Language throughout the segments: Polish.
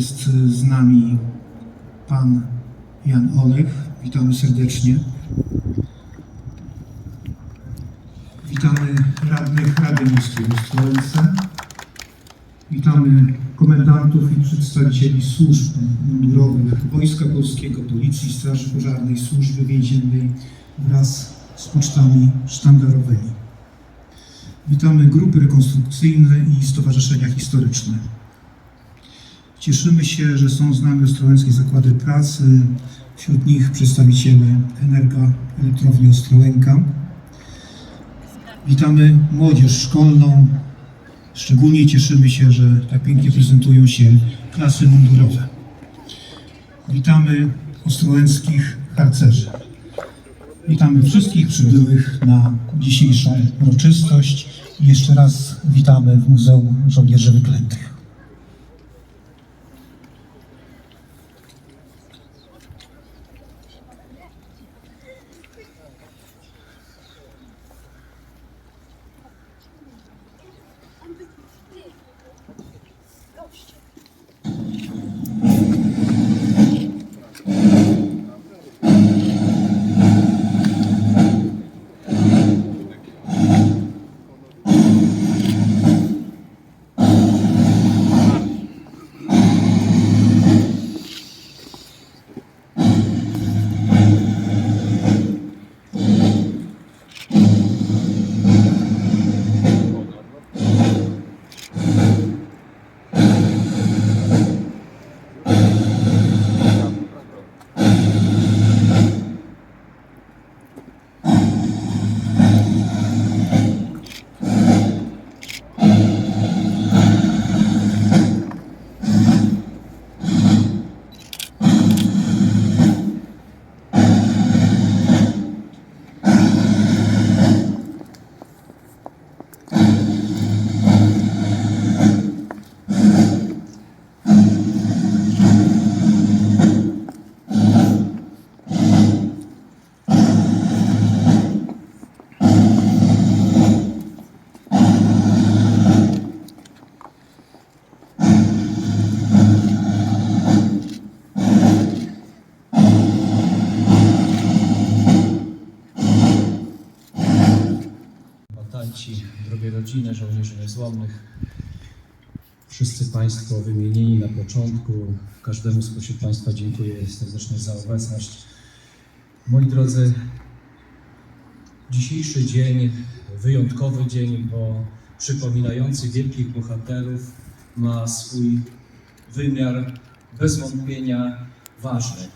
Jest z nami pan Jan Olech. Witamy serdecznie. Witamy radnych Rady Miejskiej Ostrołęce. Witamy komendantów i przedstawicieli służb mundurowych Wojska Polskiego, Policji, Straży Pożarnej, Służby Więziennej wraz z pocztami sztandarowymi. Witamy grupy rekonstrukcyjne i stowarzyszenia historyczne. Cieszymy się, że są z nami Ostrołęckie Zakłady Pracy, wśród nich przedstawiciele Energa Elektrowni Ostrołęka. Witamy młodzież szkolną. Szczególnie cieszymy się, że tak pięknie prezentują się klasy mundurowe. Witamy ostrołęckich harcerzy. Witamy wszystkich przybyłych na dzisiejszą uroczystość i jeszcze raz witamy w Muzeum Żołnierzy Wyklętych. Gość. Kombatanci, drogie rodziny żołnierzy niezłomnych, wszyscy Państwo wymienieni na początku, każdemu spośród Państwa dziękuję serdecznie za obecność. Moi drodzy, dzisiejszy dzień, wyjątkowy dzień, bo przypominający wielkich bohaterów ma swój wymiar bez wątpienia ważny.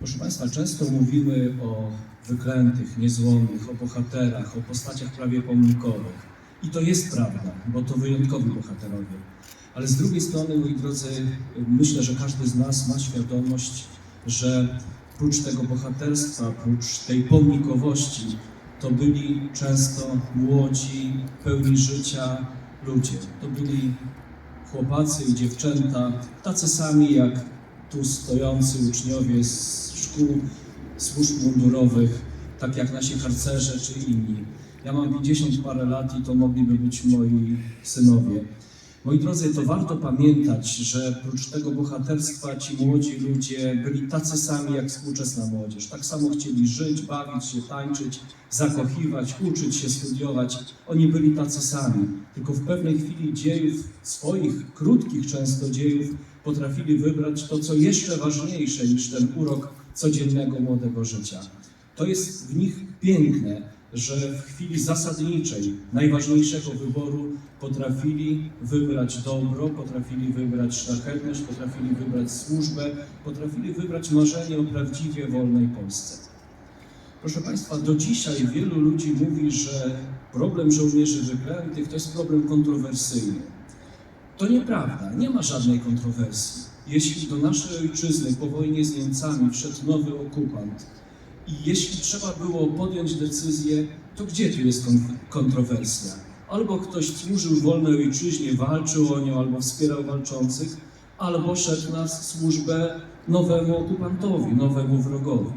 Proszę Państwa, często mówimy o wyklętych, niezłomnych, o bohaterach, o postaciach prawie pomnikowych. I to jest prawda, bo to wyjątkowi bohaterowie. Ale z drugiej strony, moi drodzy, myślę, że każdy z nas ma świadomość, że prócz tego bohaterstwa, prócz tej pomnikowości, to byli często młodzi, pełni życia ludzie. To byli chłopacy i dziewczęta, tacy sami jak tu stojący uczniowie z szkół, służb mundurowych, tak jak nasi harcerze czy inni. Ja mam 50 parę lat i to mogliby być moi synowie. Moi drodzy, to warto pamiętać, że prócz tego bohaterstwa ci młodzi ludzie byli tacy sami jak współczesna młodzież. Tak samo chcieli żyć, bawić się, tańczyć, zakochiwać, uczyć się, studiować. Oni byli tacy sami. Tylko w pewnej chwili dziejów, swoich krótkich często dziejów, potrafili wybrać to, co jeszcze ważniejsze niż ten urok codziennego młodego życia. To jest w nich piękne, że w chwili zasadniczej, najważniejszego wyboru potrafili wybrać dobro, potrafili wybrać szlachetność, potrafili wybrać służbę, potrafili wybrać marzenie o prawdziwie wolnej Polsce. Proszę Państwa, do dzisiaj wielu ludzi mówi, że problem żołnierzy wyklętych to jest problem kontrowersyjny. To nieprawda, nie ma żadnej kontrowersji. Jeśli do naszej ojczyzny po wojnie z Niemcami wszedł nowy okupant i jeśli trzeba było podjąć decyzję, to gdzie tu jest kon- kontrowersja? Albo ktoś służył wolnej ojczyźnie, walczył o nią, albo wspierał walczących, albo szedł na służbę nowemu okupantowi, nowemu wrogowi.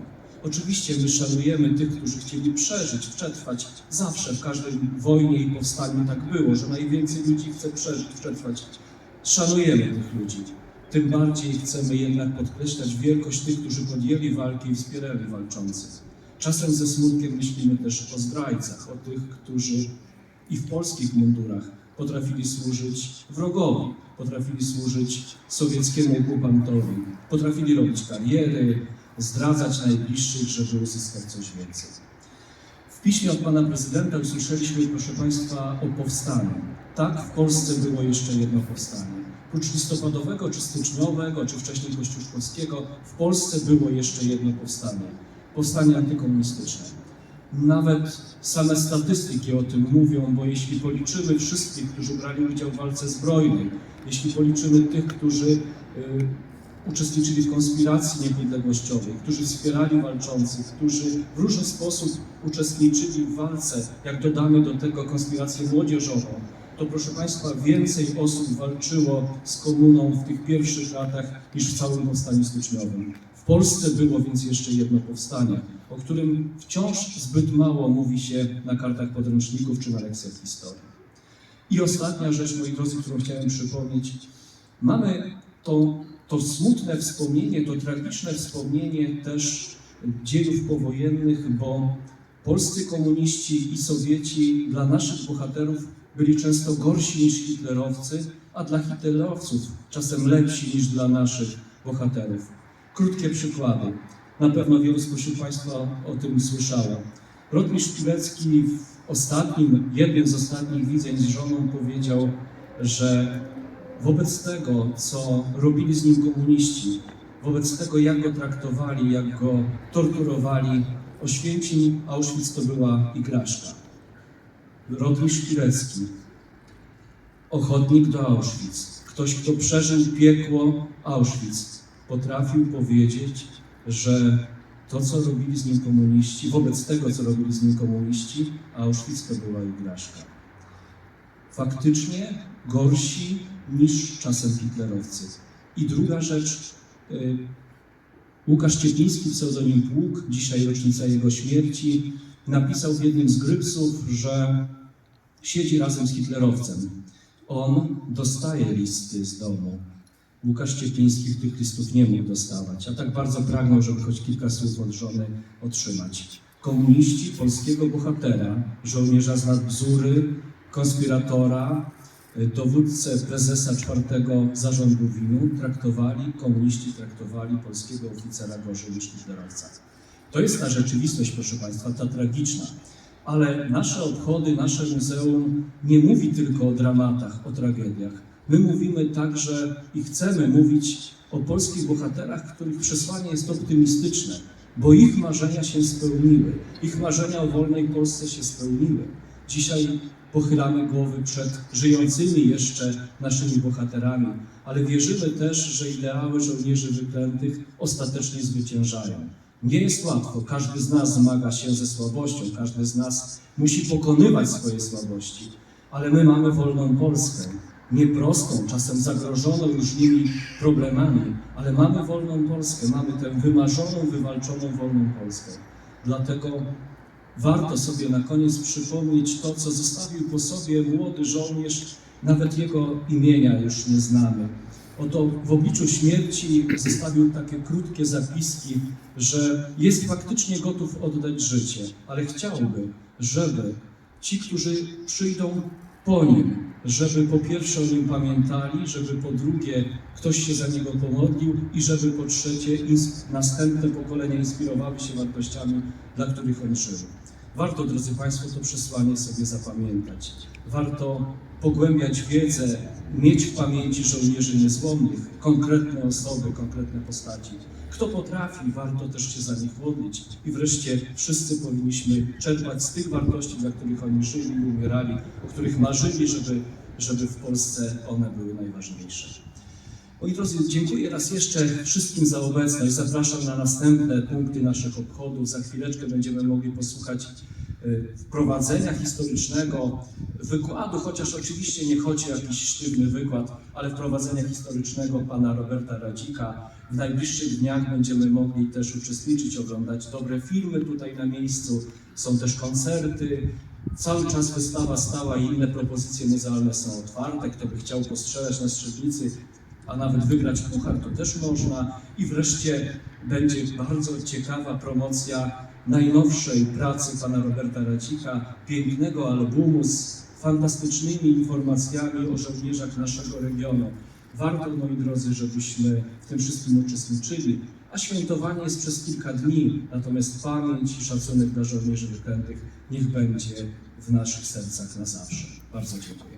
Oczywiście my szanujemy tych, którzy chcieli przeżyć, przetrwać. Zawsze w każdej wojnie i powstaniu tak było, że najwięcej ludzi chce przeżyć, przetrwać. Szanujemy tych ludzi. tym bardziej chcemy jednak podkreślać wielkość tych, którzy podjęli walkę i wspierali walczących. Czasem ze smutkiem myślimy też o zdrajcach, o tych, którzy i w polskich mundurach potrafili służyć wrogowi, potrafili służyć sowieckiemu okupantowi, potrafili robić kariery, zdradzać najbliższych, żeby uzyskać coś więcej. W piśmie od pana prezydenta usłyszeliśmy, proszę państwa, o powstaniu. Tak, w Polsce było jeszcze jedno powstanie. Prócz listopadowego, czy styczniowego, czy wcześniej kościuszkowskiego, w Polsce było jeszcze jedno powstanie. Powstanie antykomunistyczne. Nawet same statystyki o tym mówią, bo jeśli policzymy wszystkich, którzy brali udział w walce zbrojnej, jeśli policzymy tych, którzy y, uczestniczyli w konspiracji niepodległościowej, którzy wspierali walczących, którzy w różny sposób uczestniczyli w walce, jak dodamy do tego konspirację młodzieżową, to proszę Państwa, więcej osób walczyło z komuną w tych pierwszych latach niż w całym powstaniu styczniowym. W Polsce było więc jeszcze jedno powstanie, o którym wciąż zbyt mało mówi się na kartach podręczników czy na lekcjach historii. I ostatnia rzecz, moi drodzy, którą chciałem przypomnieć. Mamy to, to smutne wspomnienie, to tragiczne wspomnienie też dziejów powojennych, bo polscy komuniści i Sowieci dla naszych bohaterów byli często gorsi niż hitlerowcy, a dla hitlerowców czasem lepsi niż dla naszych bohaterów. Krótkie przykłady. Na pewno wielu spośród Państwa o tym słyszało. Rotmistrz Pilecki w ostatnim, jednym z ostatnich widzeń z żoną powiedział, że wobec tego, co robili z nim komuniści, wobec tego, jak go traktowali, jak go torturowali, Oświęcim, Auschwitz to była igraszka. Rotmistrz Pilecki, ochotnik do Auschwitz, ktoś, kto przeżył piekło Auschwitz, potrafił powiedzieć, że to, co robili z nim komuniści, wobec tego, co robili z nim komuniści, Auschwitz to była igraszka. Faktycznie gorsi niż czasem hitlerowcy. I druga rzecz, y, Łukasz Ciepliński, pseudonim Pług, dzisiaj rocznica jego śmierci, napisał w jednym z grypsów, że siedzi razem z hitlerowcem. On dostaje listy z domu. Łukasz Ciepliński tych listów nie mógł dostawać, a tak bardzo pragnął, żeby choć kilka słów od żony otrzymać. Komuniści polskiego bohatera, żołnierza z nadbzury, konspiratora, dowódcę prezesa czwartego zarządu WINU traktowali, komuniści traktowali polskiego oficera gorzej niż hitlerowca. To jest ta rzeczywistość, proszę Państwa, ta tragiczna. Ale nasze obchody, nasze muzeum nie mówi tylko o dramatach, o tragediach. My mówimy także i chcemy mówić o polskich bohaterach, których przesłanie jest optymistyczne, bo ich marzenia się spełniły. Ich marzenia o wolnej Polsce się spełniły. Dzisiaj pochylamy głowy przed żyjącymi jeszcze naszymi bohaterami, ale wierzymy też, że ideały żołnierzy wyklętych ostatecznie zwyciężają. Nie jest łatwo, każdy z nas zmaga się ze słabością, każdy z nas musi pokonywać swoje słabości, ale my mamy wolną Polskę, nieprostą, czasem zagrożoną różnymi problemami, ale mamy wolną Polskę, mamy tę wymarzoną, wywalczoną wolną Polskę. Dlatego warto sobie na koniec przypomnieć to, co zostawił po sobie młody żołnierz, nawet jego imienia już nie znamy. Oto w obliczu śmierci zostawił takie krótkie zapiski, że jest faktycznie gotów oddać życie, ale chciałby, żeby ci, którzy przyjdą po nim, żeby po pierwsze o nim pamiętali, żeby po drugie ktoś się za niego pomodlił i żeby po trzecie następne pokolenia inspirowały się wartościami, dla których on żył. Warto, drodzy Państwo, to przesłanie sobie zapamiętać. Warto pogłębiać wiedzę, mieć w pamięci żołnierzy niezłomnych, konkretne osoby, konkretne postaci. Kto potrafi, warto też się za nich modlić. I wreszcie wszyscy powinniśmy czerpać z tych wartości, dla których oni żyli i umierali, o których marzyli, żeby, żeby w Polsce one były najważniejsze. Moi drodzy, dziękuję raz jeszcze wszystkim za obecność. Zapraszam na następne punkty naszych obchodów. Za chwileczkę będziemy mogli posłuchać y, wprowadzenia historycznego, wykładu, chociaż oczywiście nie chodzi o jakiś sztywny wykład, ale wprowadzenia historycznego pana Roberta Radzika. W najbliższych dniach będziemy mogli też uczestniczyć, oglądać dobre filmy tutaj na miejscu. Są też koncerty. Cały czas wystawa stała i inne propozycje muzealne są otwarte. Kto by chciał postrzelać na strzelnicy, a nawet wygrać puchar to też można. I wreszcie będzie bardzo ciekawa promocja najnowszej pracy pana Roberta Racika, pięknego albumu z fantastycznymi informacjami o żołnierzach naszego regionu. Warto, moi drodzy, żebyśmy w tym wszystkim uczestniczyli. A świętowanie jest przez kilka dni, natomiast pamięć i szacunek dla żołnierzy wyklętych niech będzie w naszych sercach na zawsze. Bardzo dziękuję.